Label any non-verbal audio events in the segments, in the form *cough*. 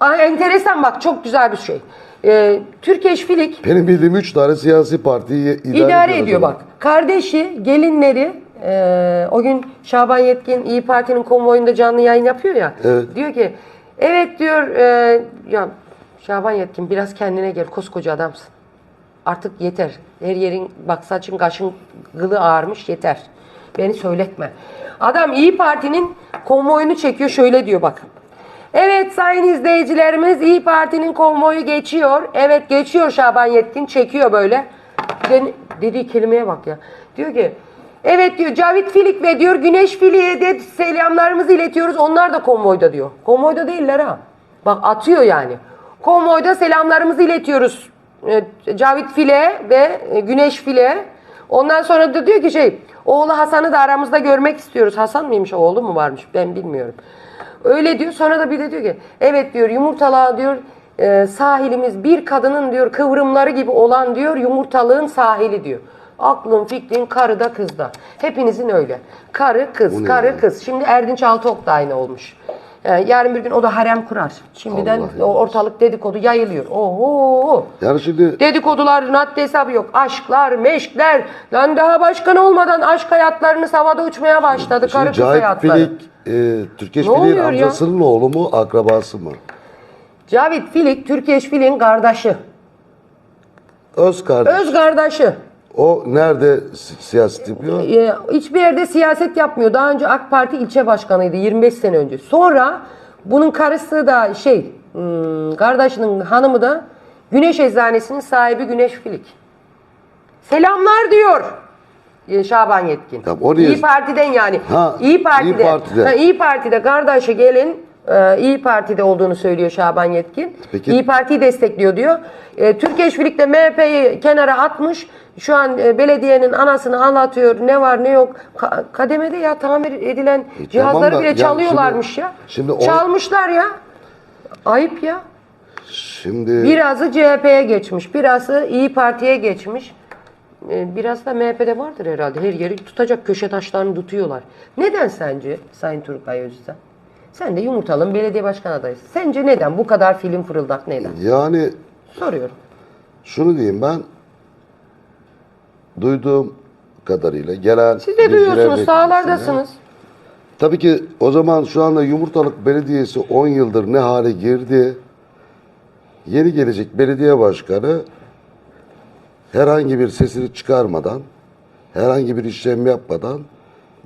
Aa, enteresan bak çok güzel bir şey. Ee, Türkeş Filik Benim bildiğim 3 tane siyasi partiyi idare, İdare ediyor ediyor bak. Kardeşi, gelinleri e, o gün Şaban Yetkin İyi Parti'nin konvoyunda canlı yayın yapıyor ya. Evet. Diyor ki evet diyor e, ya Şaban Yetkin biraz kendine gel koskoca adamsın. Artık yeter. Her yerin bak saçın kaşın gılı ağarmış yeter. Beni söyletme. Adam İyi Parti'nin konvoyunu çekiyor şöyle diyor bak. Evet sayın izleyicilerimiz İyi Parti'nin konvoyu geçiyor. Evet geçiyor Şaban Yetkin çekiyor böyle. Dediği kelimeye bak ya. Diyor ki evet diyor Cavit Filik ve diyor Güneş Filik'e de selamlarımızı iletiyoruz. Onlar da konvoyda diyor. Konvoyda değiller ha. Bak atıyor yani. Konvoyda selamlarımızı iletiyoruz. Ee, Cavit File ve e, Güneş File. Ondan sonra da diyor ki şey oğlu Hasan'ı da aramızda görmek istiyoruz. Hasan mıymış oğlu mu varmış ben bilmiyorum. Öyle diyor. Sonra da bir de diyor ki evet diyor yumurtalığa diyor e, sahilimiz bir kadının diyor kıvrımları gibi olan diyor yumurtalığın sahili diyor. Aklın fikrin karıda kızda. Hepinizin öyle. Karı kız, karı kız. Şimdi Erdinç Altıok da aynı olmuş. Yani yarın bir gün o da harem kurar. Şimdiden Allah ortalık dedikodu yayılıyor. Oho. Yani şimdi Dedikoduların haddi hesabı yok. Aşklar, meşkler. Lan daha başkan olmadan aşk hayatlarını havada uçmaya başladı. Karı kız Cahit hayatları. Filik, e, Türkeş Ne Filik'in oluyor ya? amcasının oğlu mu, akrabası mı? Cavit Filik, Türkiye Filik'in kardeşi. Öz kardeş. Öz kardeşi. O nerede si- siyaset yapıyor? Ee, hiçbir yerde siyaset yapmıyor. Daha önce AK Parti ilçe başkanıydı 25 sene önce. Sonra bunun karısı da şey, hmm, kardeşinin hanımı da Güneş Eczanesi'nin sahibi Güneş Filik. Selamlar diyor. Ee, Şaban Yetkin. Tamam, o niye- İyi Parti'den yani. Ha, İyi Parti'de. İyi Parti'de. Ha, İyi Parti'de kardeşi gelin e, İyi Parti'de olduğunu söylüyor Şaban Yetkin. Peki- İyi Parti'yi destekliyor diyor. E, Türkiye Şirik de MHP'yi kenara atmış. Şu an e, belediyenin anasını anlatıyor. Ne var ne yok. Ka- kademede ya tamir edilen E, cihazları tamam da bile ya çalıyorlarmış şimdi- ya. şimdi o- Çalmışlar ya. Ayıp ya. Şimdi Birazı CHP'ye geçmiş. Birazı İyi Parti'ye geçmiş. E, Biraz da MHP'de vardır herhalde. Her yeri tutacak köşe taşlarını tutuyorlar. Neden sence Sayın Turgay Özcan? Sen de yumurtalın belediye başkan adayısın. Sence neden? Bu kadar film fırıldak neden? yani Soruyorum. şunu diyeyim ben duyduğum kadarıyla gelen Siz de bilgiler duyuyorsunuz, sahalardasınız. Tabii ki o zaman şu anda Yumurtalık Belediyesi 10 yıldır ne hale girdi? Yeni gelecek belediye başkanı herhangi bir sesini çıkarmadan, herhangi bir işlem yapmadan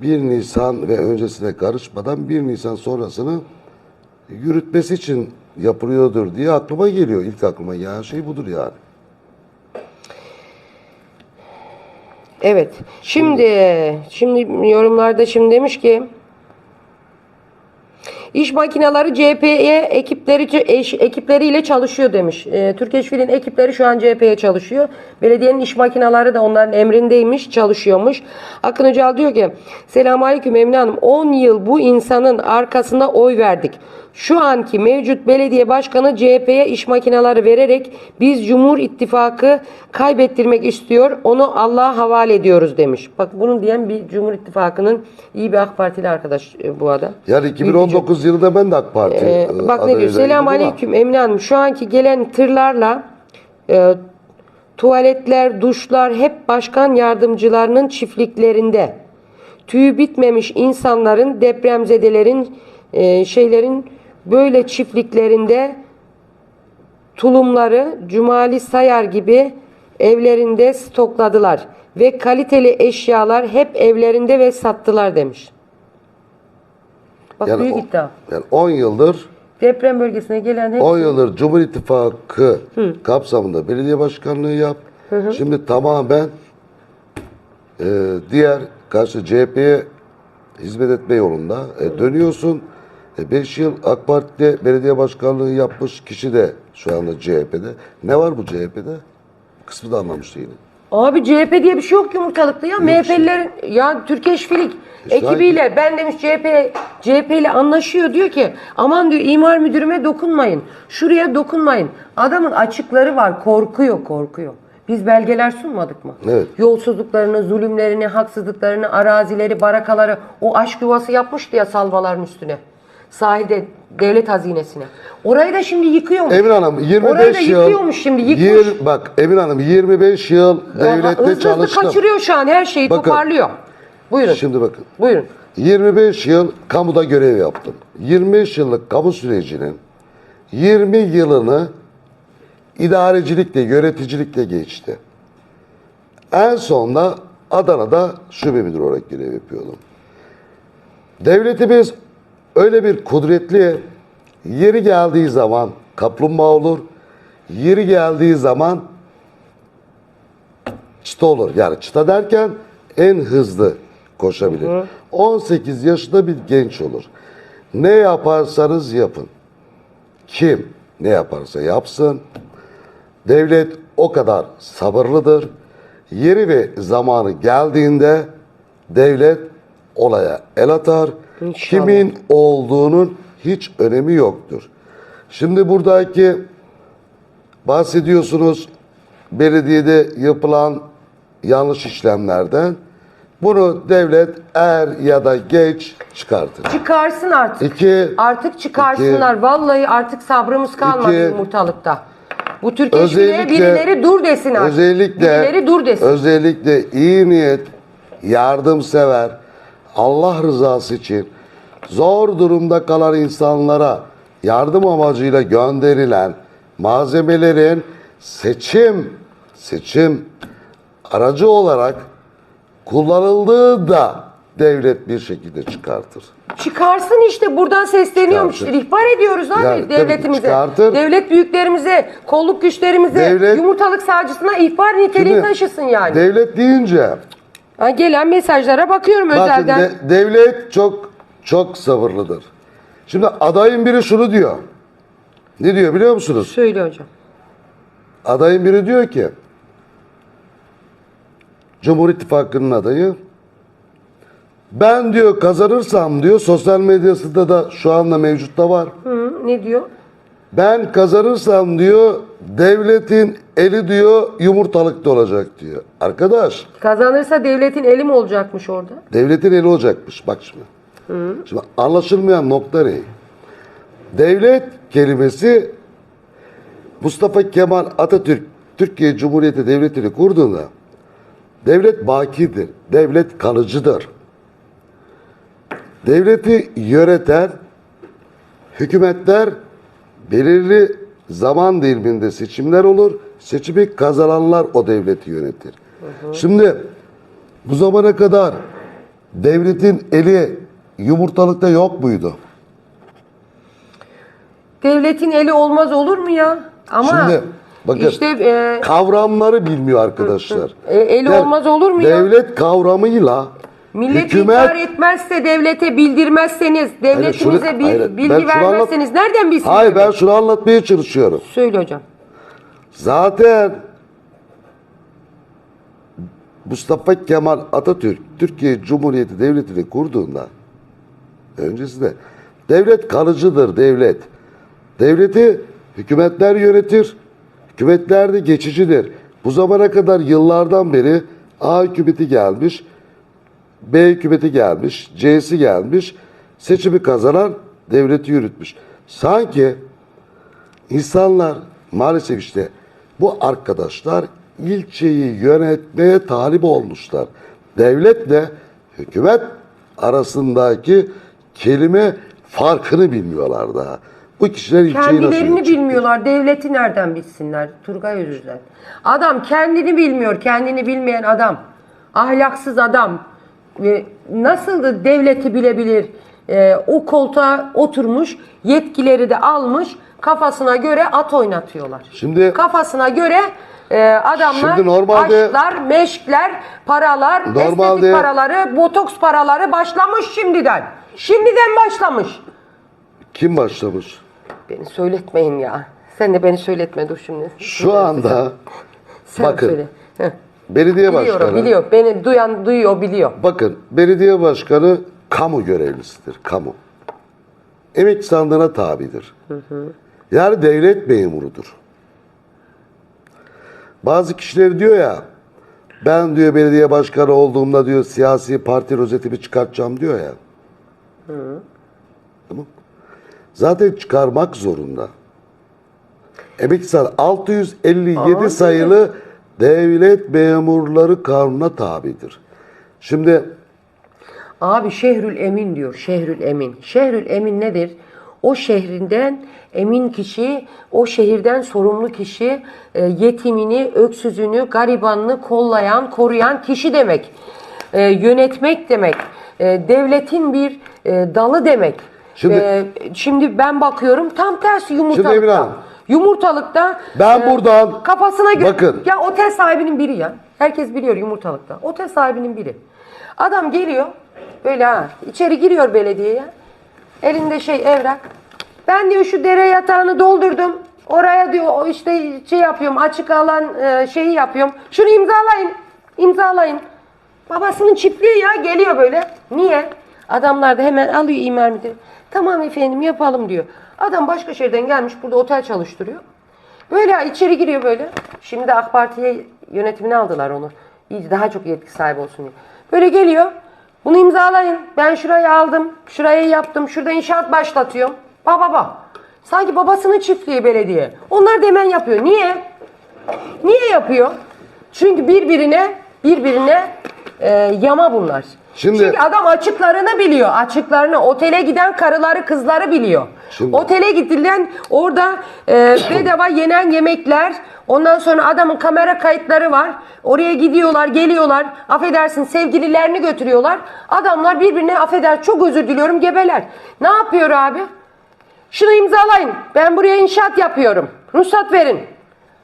1 Nisan ve öncesine karışmadan 1 Nisan sonrasını yürütmesi için yapılıyordur diye aklıma geliyor. İlk aklıma gelen şey budur yani. Evet. Şimdi şimdi yorumlarda şimdi demiş ki İş makineleri CHP'ye ekipleri ekipleriyle çalışıyor demiş. E, Türkiye Şifil'in ekipleri şu an CHP'ye çalışıyor. Belediyenin iş makineleri de onların emrindeymiş, çalışıyormuş. Akın Öcal diyor ki Selamünaleyküm Emine Hanım 10 yıl bu insanın arkasında oy verdik. Şu anki mevcut belediye başkanı CHP'ye iş makineleri vererek biz Cumhur İttifakı kaybettirmek istiyor. Onu Allah'a havale ediyoruz demiş. Bak bunu diyen bir Cumhur İttifakı'nın iyi bir AK Partili arkadaş e, bu adam. Yani 2019 yılında ben de AK Parti Ee, bak ne diyor? Selam aleyküm Emine Hanım. Şu anki gelen tırlarla e, tuvaletler, duşlar hep başkan yardımcılarının çiftliklerinde. Tüyü bitmemiş insanların, depremzedelerin, e, şeylerin böyle çiftliklerinde tulumları Cumali Sayar gibi evlerinde stokladılar ve kaliteli eşyalar hep evlerinde ve sattılar demiş. Bak Yani büyük o- iddia. Yani 10 yıldır Deprem bölgesine gelen hepsi 10 yıldır Cumhur İttifakı kapsamında belediye başkanlığı yap. Şimdi tamamen e, diğer karşı CHP'ye hizmet etme yolunda e, dönüyorsun. 5 yıl AK Parti'de belediye başkanlığı yapmış kişi de şu anda CHP'de. Ne var bu CHP'de? Kısmı da anlamış değilim. Abi CHP diye bir şey yok yumurtalıkta ya. MHP'lilerin ya Türkiye Şifilik İşte ekibiyle ben demiş CHP CHP ile anlaşıyor diyor ki aman diyor imar müdürüme dokunmayın. Şuraya dokunmayın. Adamın açıkları var. Korkuyor, korkuyor. Biz belgeler sunmadık mı? Evet. Yolsuzluklarını, zulümlerini, haksızlıklarını, arazileri, barakaları o aşk yuvası yapmıştı ya salvaların üstüne. Sahilde devlet hazinesine. Orayı da şimdi yıkıyormuş. Emin Hanım 25 Orayı da yıl yıkıyormuş şimdi, yıkmış. yir- bak Emin Hanım 25 yıl devlette hızlı hızlı çalıştım. kaçırıyor şu an her şeyi Bakın. toparlıyor. Buyurun. Şimdi bakın. Buyurun. 25 yıl kamuda görev yaptım. 25 yıllık kamu sürecinin 20 yılını idarecilikle, yöneticilikle geçti. En sonda Adana'da şube müdürü olarak görev yapıyordum. Devletimiz öyle bir kudretli, yeri geldiği zaman kaplumbağa olur, yeri geldiği zaman çıta olur. Yani çıta derken en hızlı koşabilir. 18 yaşında bir genç olur. Ne yaparsanız yapın. Kim ne yaparsa yapsın. Devlet o kadar sabırlıdır. Yeri ve zamanı geldiğinde devlet olaya el atar. İnşallah. Kimin olduğunun hiç önemi yoktur. Şimdi buradaki bahsediyorsunuz belediyede yapılan yanlış işlemlerden. Bunu devlet er ya da geç çıkartır. Çıkarsın artık. İki, Artık çıkarsınlar. Vallahi artık sabrımız kalmadı İki- yumurtalıkta. Bu Türkeşmeye özellikle birileri dur desin artık. özellikle Birileri dur desin. özellikle iyi niyet, yardımsever, Allah rızası için zor durumda kalan insanlara yardım amacıyla gönderilen malzemelerin seçim seçim aracı olarak kullanıldığı da devlet bir şekilde çıkartır. Çıkarsın işte buradan sesleniyormuş. Çıkartır. İhbar ediyoruz abi Yani devletimize. çıkartır. Devlet büyüklerimize, kolluk güçlerimize, Devlet- yumurtalık savcısına ihbar niteliği Şimdi taşısın yani. Devlet deyince Ha, gelen mesajlara bakıyorum Bakın özelden. de- devlet çok çok sabırlıdır. Şimdi adayın biri şunu diyor. Ne diyor biliyor musunuz? Söyle hocam. Adayın biri diyor ki Cumhur İttifakı'nın adayı ben diyor kazanırsam diyor sosyal medyasında da şu anda mevcut da var. Hı, ne diyor? Ben kazanırsam diyor devletin eli diyor yumurtalıkta olacak diyor. Arkadaş Kazanırsa devletin eli mi olacakmış orada? Devletin eli olacakmış. Bak şimdi. Şimdi anlaşılmayan nokta ne? Devlet kelimesi Mustafa Kemal Atatürk Türkiye Cumhuriyeti Devleti'ni kurduğunda devlet bakidir. Devlet kalıcıdır. Devleti yöneten hükümetler belirli zaman diliminde seçimler olur. Seçimi kazananlar o devleti yönetir. Şimdi bu zamana kadar devletin eli yumurtalıkta yok muydu? Devletin eli olmaz olur mu ya? Ama Şimdi bakın işte e, kavramları bilmiyor arkadaşlar. E, eli olmaz olur mu ya? Devlet kavramıyla millet hükümet ihbar etmezse devlete bildirmezseniz, devletimize şunu- bir hayır, ben bilgi şunu anlat- vermezseniz nereden bilsin? Hayır ben şunu anlatmaya çalışıyorum. Söyle hocam. Zaten Mustafa Kemal Atatürk Türkiye Cumhuriyeti Devleti'ni kurduğunda öncesinde devlet kalıcıdır devlet. Devleti hükümetler yönetir. Hükümetler de geçicidir. Bu zamana kadar yıllardan beri A hükümeti gelmiş, B hükümeti gelmiş, C'si gelmiş. Seçimi kazanan devleti yürütmüş. Sanki İnsanlar maalesef işte bu arkadaşlar ilçeyi yönetmeye talip olmuşlar. Devletle hükümet arasındaki kelime farkını bilmiyorlar daha. Bu kişiler ilçeyi nasıl Kendilerini bilmiyorlar. Devleti nereden bilsinler? Turgay Özüzden. Adam kendini bilmiyor. Kendini bilmeyen adam. Ahlaksız adam. Ve nasıl da devleti bilebilir? Ee, o koltuğa oturmuş. Yetkileri de almış. Kafasına göre at oynatıyorlar. Şimdi- kafasına göre e, adamlar Şimdi normalde- aşklar, meşkler, paralar, Normalde- estetik paraları, botoks paraları başlamış şimdiden. Şimdiden başlamış. Kim başlamış? Beni söyletmeyin ya. Sen de beni söyletme dur şimdi. Şu anda Sen bakın, söyle. Belediye Biliyorum, başkanı biliyor. Beni duyan duyuyor, biliyor. Bakın belediye başkanı kamu görevlisidir. Kamu. Emek sandığına tabidir. Yani devlet memurudur. Bazı kişiler diyor ya ben diyor belediye başkanı olduğumda diyor siyasi parti rozetimi çıkartacağım diyor ya. Tamam. zaten çıkarmak zorunda. Emeklisar 657 Aa, sayılı devlet memurları kanuna tabidir. Şimdi Abi Şehrül Emin diyor. Şehrül Emin. Şehrül Emin nedir? O şehrinden emin kişi, o şehirden sorumlu kişi, e, yetimini, öksüzünü, garibanını kollayan, koruyan kişi demek. E, yönetmek demek. E, devletin bir dalı demek. Şimdi- E, şimdi ben bakıyorum tam tersi Emine yumurtalıkta. Hanım. Yumurtalıkta Ben e, buradan- kafasına göre Bakın. ya otel sahibinin biri ya. Herkes biliyor yumurtalıkta. Otel sahibinin biri. Adam geliyor böyle ha içeri giriyor belediyeye. Elinde şey evrak. Ben diyor şu dere yatağını doldurdum. Oraya diyor o işte şey yapıyorum açık alan e, şeyi yapıyorum. Şunu imzalayın. İmzalayın. Babasının çiftliği ya geliyor böyle. Niye? Adamlar da hemen alıyor imar müdürü. Tamam efendim yapalım diyor. Adam başka şehirden gelmiş burada otel çalıştırıyor. Böyle içeri giriyor böyle. Şimdi AK Parti'ye yönetimini aldılar onu. İyice daha çok yetki sahibi olsun diye. Böyle geliyor. Bunu imzalayın. Ben şurayı aldım. Şurayı yaptım. Şurada inşaat başlatıyorum. Baba baba. Sanki babasının çiftliği belediye. Onlar da hemen yapıyor. Niye? Niye yapıyor? Çünkü birbirine birbirine e, yama bunlar. Şimdi- Çünkü adam açıklarını biliyor. Açıklarını. Otele giden karıları kızları biliyor. Şimdi- Otele gidilen orada e, *coughs* bedava yenen yemekler. Ondan sonra adamın kamera kayıtları var. Oraya gidiyorlar, geliyorlar. Affedersin sevgililerini götürüyorlar. Adamlar birbirine affeder çok özür diliyorum gebeler. Ne yapıyor abi? Şunu imzalayın. Ben buraya inşaat yapıyorum. Ruhsat verin.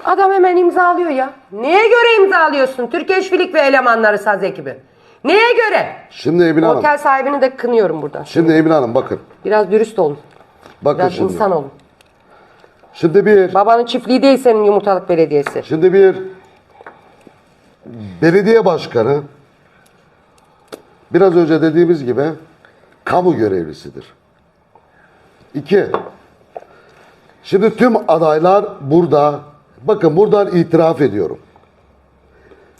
Adam hemen imzalıyor ya. Neye göre imzalıyorsun? Türk Eşvilik ve elemanları saz ekibi. Neye göre? şimdi Emine Hanım. Otel sahibini de kınıyorum buradan. Şimdi Emine Hanım bakın. Biraz dürüst olun. Bakın Biraz şimdi. insan olun. Şimdi bir Babanın çiftliği değil senin yumurtalık belediyesi. Şimdi bir belediye başkanı biraz önce dediğimiz gibi kamu görevlisidir. İki, şimdi tüm adaylar burada, bakın buradan itiraf ediyorum.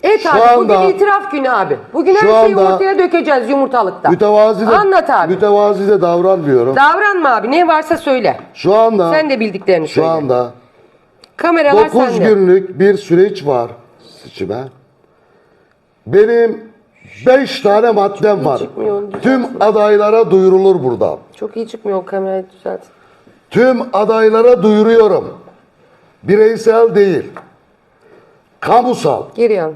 Evet Şu abi anda- bugün itiraf günü abi. Bugün Şu her şeyi anda- ortaya dökeceğiz yumurtalıkta. Mütevazi de, Anlat abi. mütevazi de davranmıyorum. Davranma abi ne varsa söyle. Şu anda, Sen de bildiklerini şu söyle. anda Kameralar 9 sende. günlük bir süreç var seçime. Benim 5 tane maddem var. çıkmıyor, Tüm adaylara duyurulur buradan. Çok iyi çıkmıyor o kamerayı düzelt. Tüm adaylara duyuruyorum. Bireysel değil. Kamusal. Geri al.